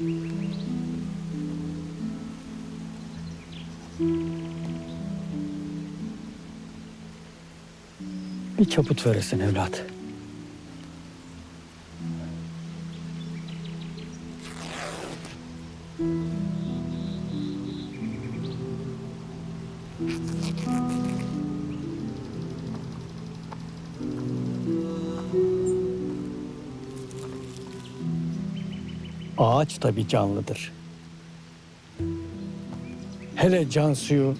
Bir çaput veresin evlat. Ağaç da canlıdır. Hele can suyu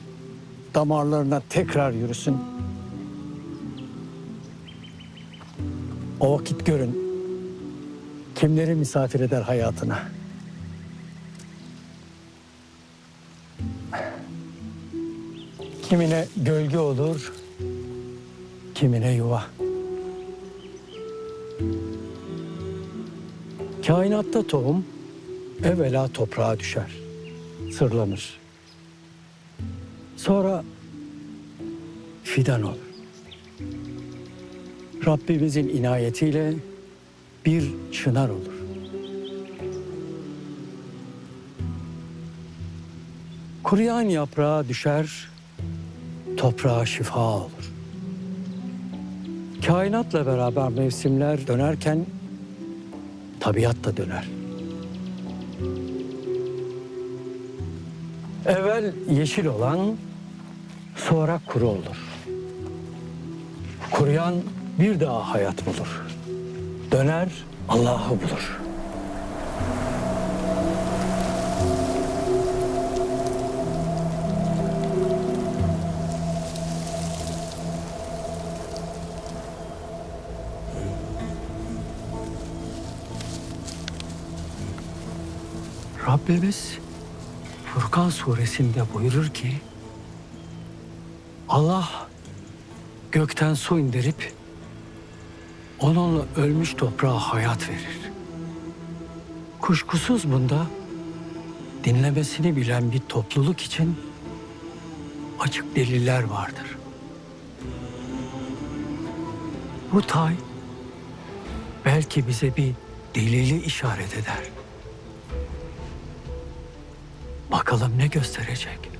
damarlarına tekrar yürüsün. O vakit görün kimleri misafir eder hayatına. Kimine gölge olur, kimine yuva. Kainatta tohum evvela toprağa düşer, sırlanır. Sonra fidan olur. Rabbimizin inayetiyle bir çınar olur. Kuruyan yaprağa düşer, toprağa şifa olur. Kainatla beraber mevsimler dönerken tabiat da döner. Evvel yeşil olan sonra kuru olur. Kuruyan bir daha hayat bulur. Döner Allah'ı bulur. Rabbimiz Furkan suresinde buyurur ki Allah gökten su indirip onunla ölmüş toprağa hayat verir. Kuşkusuz bunda dinlemesini bilen bir topluluk için açık deliller vardır. Bu tay belki bize bir delili işaret eder. Bakalım ne gösterecek?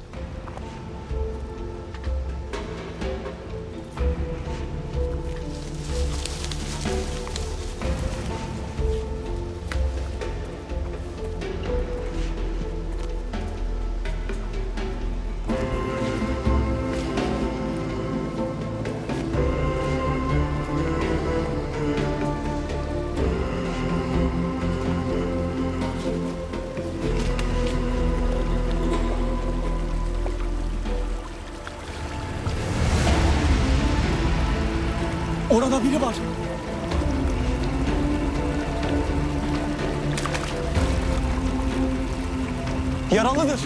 Orada biri var. Yaralıdır.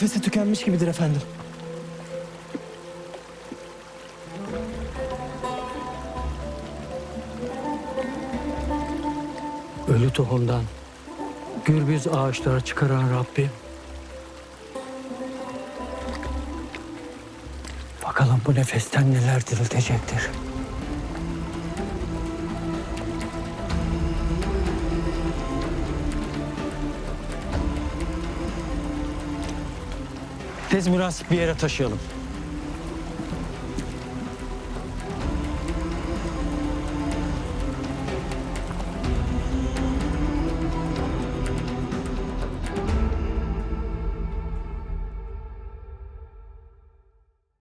Nefesi tükenmiş gibidir efendim. Ölü tohumdan gürbüz ağaçlara çıkaran Rabbim. Bakalım bu nefesten neler diriltecektir. Tez münasip bir yere taşıyalım.